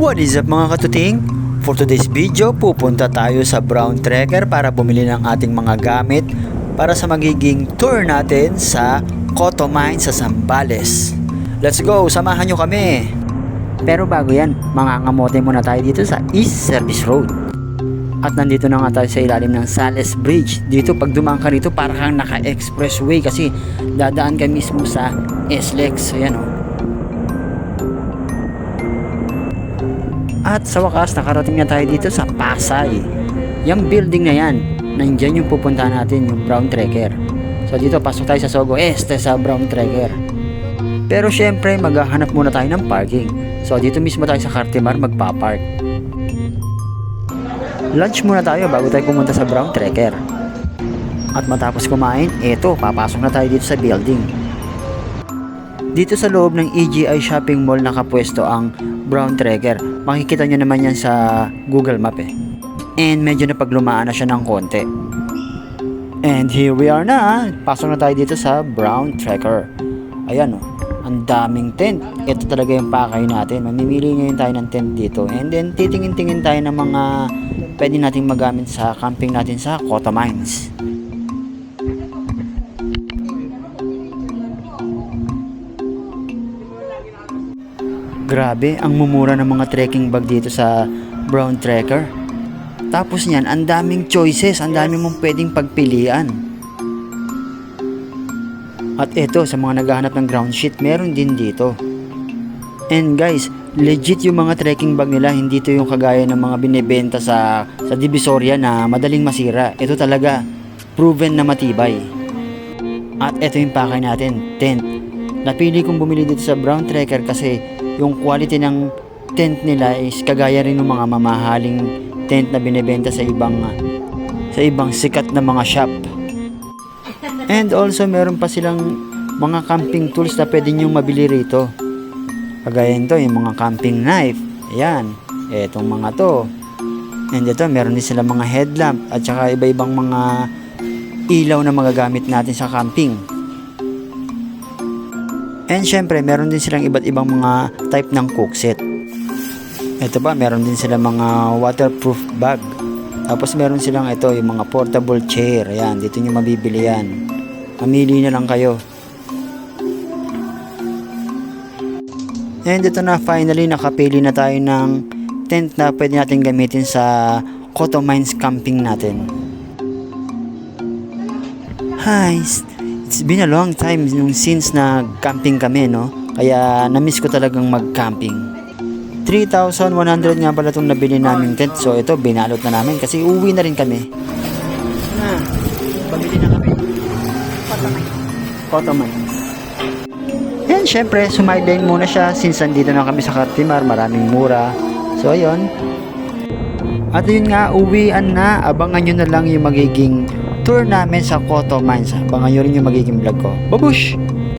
What is up mga katuting? For today's video, pupunta tayo sa Brown Trekker para bumili ng ating mga gamit para sa magiging tour natin sa Cotto Mine sa Zambales. Let's go! Samahan nyo kami! Pero bago yan, mangangamote muna tayo dito sa East Service Road. At nandito na nga tayo sa ilalim ng Sales Bridge. Dito pag dumaan ka rito para naka-expressway kasi dadaan ka mismo sa SLEX. Ayan o. At sa wakas, nakarating na tayo dito sa Pasay. Yung building na yan, nandyan yung pupuntahan natin, yung Brown Trekker. So dito, pasok tayo sa Sogo Este sa Brown Trekker. Pero syempre, maghahanap muna tayo ng parking. So dito mismo tayo sa Cartimar magpa-park. Lunch muna tayo bago tayo pumunta sa Brown Trekker. At matapos kumain, eto, papasok na tayo dito sa building. Dito sa loob ng EGI Shopping Mall nakapwesto ang Brown Trekker. Makikita nyo naman yan sa Google Map eh. And medyo napaglumaan na siya ng konti. And here we are na. Pasok na tayo dito sa Brown Trekker. Ayan oh. Ang daming tent. Ito talaga yung pakay natin. Mamimili ngayon tayo ng tent dito. And then titingin-tingin tayo ng mga pwede nating magamit sa camping natin sa Cotto Mines. Grabe, ang mumura ng mga trekking bag dito sa Brown Trekker. Tapos niyan, ang daming choices, ang daming mong pwedeng pagpilian. At eto, sa mga naghahanap ng ground sheet, meron din dito. And guys, legit yung mga trekking bag nila, hindi to yung kagaya ng mga binebenta sa, sa Divisoria na madaling masira. Ito talaga, proven na matibay. At eto yung pakay natin, tent. Napili kong bumili dito sa Brown Trekker kasi yung quality ng tent nila is kagaya rin ng mga mamahaling tent na binebenta sa ibang sa ibang sikat na mga shop. And also meron pa silang mga camping tools na pwede nyo mabili rito. Kagaya nito, yung mga camping knife. Ayan, etong mga to. And ito, meron din sila mga headlamp at saka iba-ibang mga ilaw na magagamit natin sa camping. And syempre, meron din silang iba't ibang mga type ng cook set. Ito pa, meron din silang mga waterproof bag. Tapos meron silang ito, yung mga portable chair. Ayan, dito nyo mabibili yan. Mamili na lang kayo. And ito na, finally, nakapili na tayo ng tent na pwede natin gamitin sa Cotto Mines camping natin. Hi, it's been a long time nung since na camping kami, no? Kaya na-miss ko talagang mag-camping. 3,100 nga pala itong nabili namin tent. So ito, binalot na namin kasi uwi na rin kami. Na, pabili na kami. Cotto Mines. Yan, syempre, sumideline muna siya since nandito na kami sa Cartimar, maraming mura. So, ayun. At yun nga, uwian na. Abangan nyo na lang yung magiging tour namin sa Cotto Mines. Abangan nyo rin yung magiging vlog ko. Babush!